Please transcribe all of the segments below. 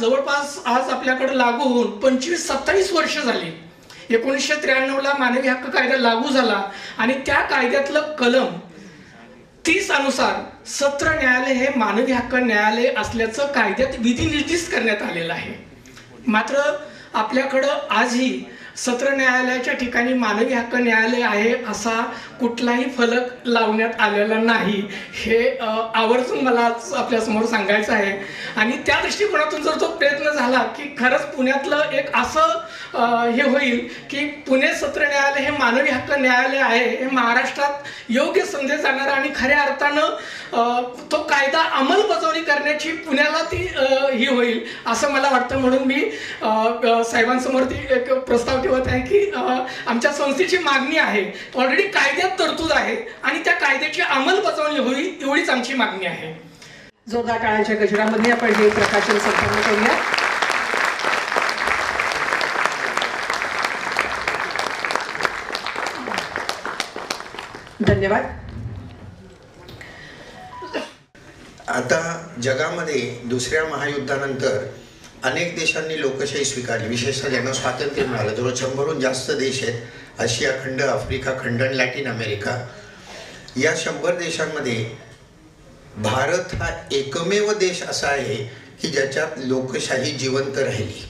जवळपास आज आपल्याकडे लागू होऊन पंचवीस सत्तावीस वर्ष झाली. एकोणीसशे त्र्याण्णवला मानवी हक्क कायदा लागू झाला आणि त्या कायद्यातलं कलम तीस अनुसार सत्र न्यायालय हे मानवी हक्क न्यायालय असल्याचं कायद्यात विधिनिर्देश करण्यात आलेलं आहे. मात्र आपल्याकडं आजही सत्र न्यायालयाच्या ठिकाणी मानवी हक्क न्यायालय आहे असा कुठलाही फलक लावण्यात आलेला नाही. हे आवर्जून मला आपल्यासमोर सांगायचं आहे. आणि त्या दृष्टिकोनातून जर तो प्रयत्न झाला की खरंच पुण्यातलं एक असं हे होईल की पुणे सत्र न्यायालय हे मानवी हक्क न्यायालय आहे हे महाराष्ट्रात योग्य संदेश जाणारं आणि खऱ्या अर्थानं तो कायदा अंमलबजावणी करण्याची पुण्याला ती ही होईल असं मला वाटतं. म्हणून मी साहेबांसमोर ती एक प्रस्ताव ठेवत आहे की आमच्या संस्थेची मागणी आहे. ऑलरेडी कायद्यात तरतूद आहे आणि त्या कायद्याची अंमलबजावणी होईल एवढीच आमची मागणी आहे. जोरदार टाळ्यांच्या गजरामध्ये आपण हे प्रकाशन संपन्न करूया. धन्यवाद. आता जगामध्ये दुसऱ्या महायुद्धानंतर अनेक देशांनी लोकशाही स्वीकारली. विशेषतः ज्यांना स्वातंत्र्य मिळालं. जवळ शंभरहून जास्त देश आहेत. आशिया खंड आफ्रिका खंड आणि लॅटिन अमेरिका. या शंभर देशांमध्ये भारत हा एकमेव देश असा आहे की ज्याच्यात लोकशाही जिवंत राहिली.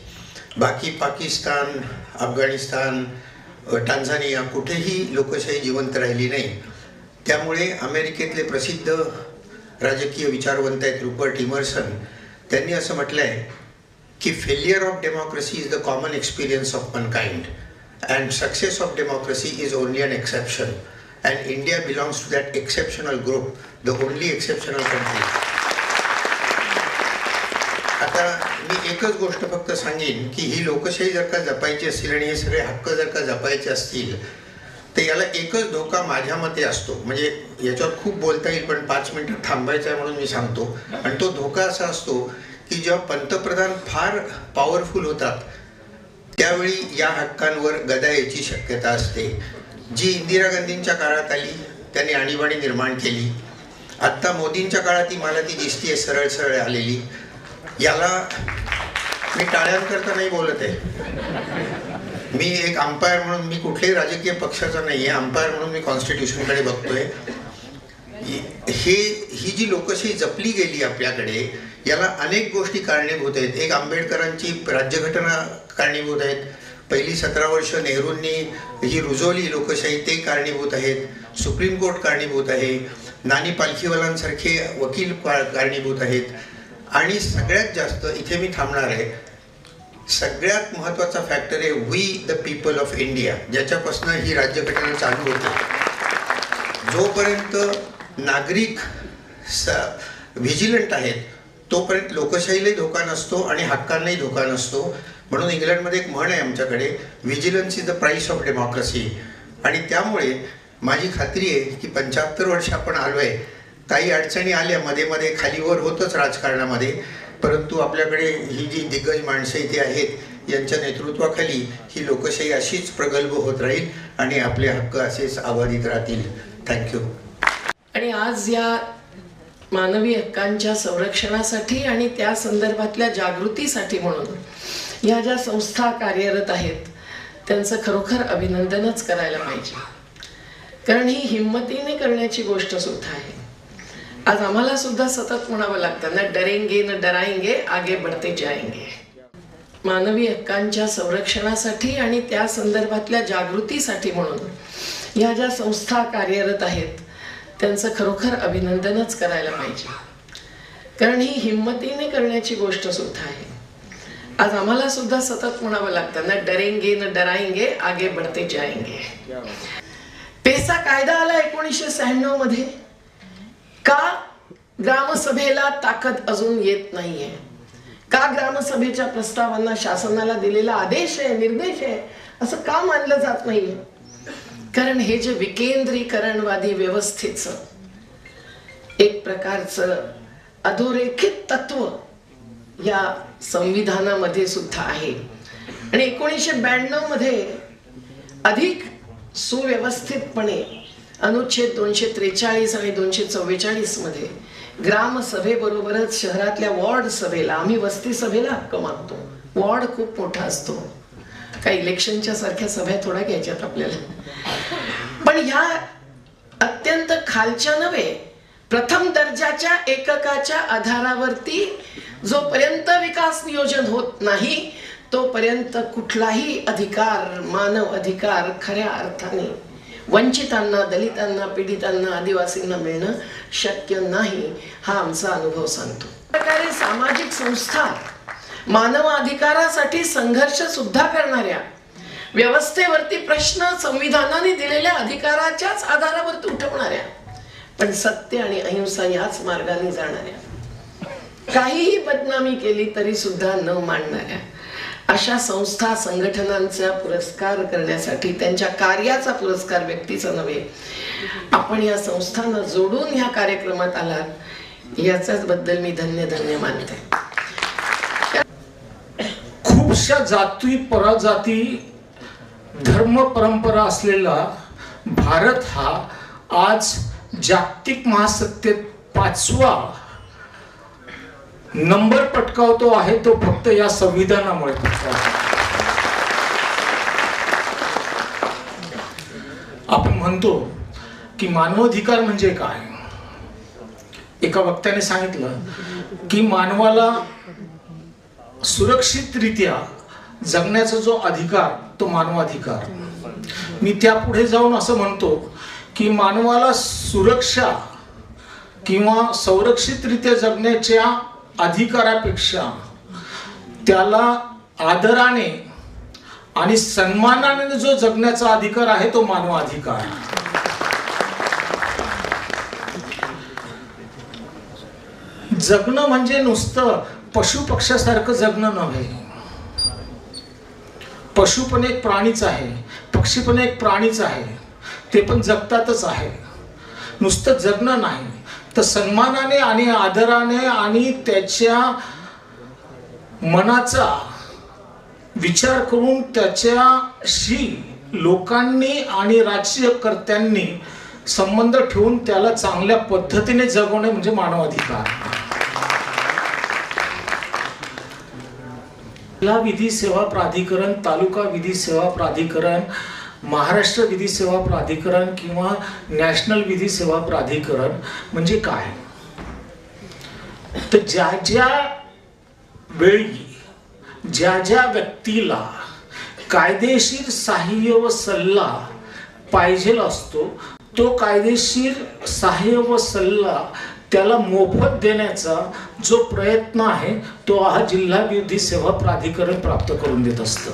बाकी पाकिस्तान अफगाणिस्तान टांझानिया कुठेही लोकशाही जिवंत राहिली नाही. त्यामुळे अमेरिकेतले प्रसिद्ध राजकीय विचारवंत आहेत रुपर्ट इमर्सन. त्यांनी असं म्हटलं आहे की failure of democracy is the common experience of mankind and success of democracy is only an exception and India belongs to that exceptional group the only exceptional country आता मी एकच गोष्ट फक्त सांगेन की ही लोकशाही जर का जपायची असतील आणि हे सगळे हक्क जर का जपायचे असतील तर याला एकच धोका माझ्या मते असतो. म्हणजे याच्यावर खूप बोलता येईल पण पाच मिनिटं थांबायचं आहे म्हणून मी सांगतो. आणि तो धोका असा असतो की जेव्हा पंतप्रधान फार पॉवरफुल होतात त्यावेळी या हक्कांवर गदा यायची शक्यता असते. जी इंदिरा गांधींच्या काळात आली त्यांनी आणीबाणी निर्माण केली. आत्ता मोदींच्या काळात ती मला ती दिसतीये सरळ सरळ आलेली. याला मी टाळ्यांकरता नाही बोलत आहे. मी एक अंपायर म्हणून मी कुठल्याही राजकीय पक्षाचा नाही आहे अंपायर म्हणून मी कॉन्स्टिट्यूशनकडे बघतोय. हे ही जी लोकशाही जपली गेली आपल्याकडे याला अनेक गोष्टी कारणीभूत आहेत. एक आंबेडकरांची राज्यघटना कारणीभूत आहेत. पहिली सतरा वर्ष नेहरूंनी ही रुजवली लोकशाही ते कारणीभूत आहेत. सुप्रीम कोर्ट कारणीभूत आहे. नानी पालखीवालांसारखे वकील का- कारणीभूत आहेत. आणि सगळ्यात जास्त इथे मी थांबणार आहे. सगळ्यात महत्त्वाचा फॅक्टर आहे we the people of India ज्याच्यापासून ही राज्यघटना चालू होते. जोपर्यंत नागरिक स व्हिजिलंट आहेत तोपर्यंत लोकशाहीलाही धोका नसतो आणि हक्कांनाही धोका नसतो. म्हणून इंग्लंडमध्ये एक म्हण आहे आमच्याकडे vigilance is the price of democracy आणि त्यामुळे माझी खात्री आहे की पंच्याहत्तर वर्ष आपण आलो आहे काही अडचणी आल्या मध्ये मध्ये खालीवर होतच राजकारणामध्ये. परंतु आपल्याकडे ही जी दिग्गज माणसं इथे आहेत यांच्या नेतृत्वाखाली ही लोकशाही अशीच प्रगल्भ होत राहील आणि आपले हक्क असेच अबाधित राहतील. थँक्यू आणि आज या मानवी हक्कांच्या संरक्षणासाठी आणि त्या संदर्भातल्या जागृतीसाठी म्हणून या ज्या संस्था कार्यरत आहेत त्यांचं खरोखर अभिनंदनच करायला पाहिजे. कारण ही हिंमतीने करण्याची गोष्ट सुद्धा आहे. आज आम्हाला सुद्धा सतत म्हणावं लागतं ना डरेंगे न डरायंगे आगे बढ़ते जायंगे. मानवी हक्कांच्या संरक्षणासाठी आणि त्या संदर्भातल्या जागृतीसाठी म्हणून या ज्या संस्था कार्यरत आहेत त्यांचं खरोखर अभिनंदनच करायला पाहिजे. कारण ही हिंमतीने करण्याची गोष्ट सुद्धा आहे. आज आम्हाला सुद्धा सतत म्हणावं लागतं ना डरेंगे न डरायंगे आगे बढ़ते जाएंगे पेसा कायदा आला एकोणीसशे शहाण्णवमध्ये. का ग्रामसभेला ताकद अजून येत नाहीये? का ग्रामसभेच्या प्रस्तावांना शासनाला दिलेला आदेश आहे निर्देश आहे? असं का मानलं जात नाहीये? कारण हे जे विकेंद्रीकरणवादी व्यवस्थेचं एक प्रकारचं अधोरेखित तत्व या संविधानामध्ये सुद्धा आहे. आणि एकोणीसशे ब्याण्णवमध्ये अधिक सुव्यवस्थितपणे अनुच्छेद दोनशे त्रेचाळीस आणि दोनशे चव्वेचाळीसमध्ये ग्रामसभेबरोबरच शहरातल्या वॉर्ड सभेला आम्ही वस्ती सभेला हक्क मागतो. वॉर्ड खूप मोठा असतो. काही इलेक्शनच्या सारख्या सभ्या थोड्या घ्यायच्यात आपल्याला. पण ह्या अत्यंत खालच्या नव्हे प्रथम दर्जाच्या एककाच्या आधारावरती जोपर्यंत विकास नियोजन होत नाही तोपर्यंत कुठलाही अधिकार मानव अधिकार खऱ्या अर्थाने वंचितांना दलितांना पीडितांना आदिवासींना मिळणं शक्य नाही हा आमचा अनुभव सांगतो. प्रकारे सामाजिक संस्था मानव अधिकारासाठी संघर्ष सुद्धा करणाऱ्या व्यवस्थेवरती प्रश्न संविधानाने दिलेल्या अधिकाराच्याच आधारावरती उठवणाऱ्या पण सत्य आणि अहिंसा याच मार्गाने जाणाऱ्या. काहीही बदनामी केली तरी सुद्धा न मांडणाऱ्या. अशा संस्था संघटनांचा पुरस्कार करण्यासाठी त्यांच्या कार्याचा पुरस्कार व्यक्तीचा नव्हे. आपण या संस्थांना जोडून ह्या कार्यक्रमात आलात याच्याच बद्दल मी धन्य धन्य मानते. अशा जाती पराजाती धर्म परंपरा असलेला भारत हा आज जागतिक महासत्तेत पाचवा नंबर पटकावतो आहे. तो फक्त या संविधानामुळे आपण म्हणतो की मानवाधिकार म्हणजे काय? एका वक्त्याने सांगितलं की मानवाला सुरक्षितरित्या जगण्याचा जो अधिकार तो मानवाधिकार. मी त्यापुढे जाऊन असं म्हणतो की मानवाला सुरक्षा किंवा संरक्षितरित्या जगण्याच्या अधिकारापेक्षा त्याला आदराने आणि सन्मानाने जो जगण्याचा अधिकार आहे तो मानवाधिकार. जगणं म्हणजे नुसतं पशु पक्षासारखं जगणं नव्हे. पशु पण एक प्राणीच आहे पक्षी पण एक प्राणीच आहे ते पण जगतातच आहे. नुसतं जगणं नाही तर सन्मानाने आणि आदराने आणि त्याच्या मनाचा विचार करून त्याच्याशी लोकांनी आणि राजकीयकर्त्यांनी संबंध ठेवून त्याला चांगल्या पद्धतीने जगवणे म्हणजे मानवाधिकार. जिल्हा विधी सेवा प्राधिकरण तालुका विधी सेवा प्राधिकरण महाराष्ट्र विधी सेवा प्राधिकरण किंवा नॅशनल विधी सेवा प्राधिकरण म्हणजे काय? तर ज्या ज्या वेळी ज्या ज्या व्यक्तीला कायदेशीर सहाय्य व सल्ला पाहिजे असतो तो कायदेशीर सहाय्य व सल्ला त्याला मोफत देण्याचा जो प्रयत्न आहे तो हा जिल्हा विधी सेवा प्राधिकरण प्राप्त करून देत असतं.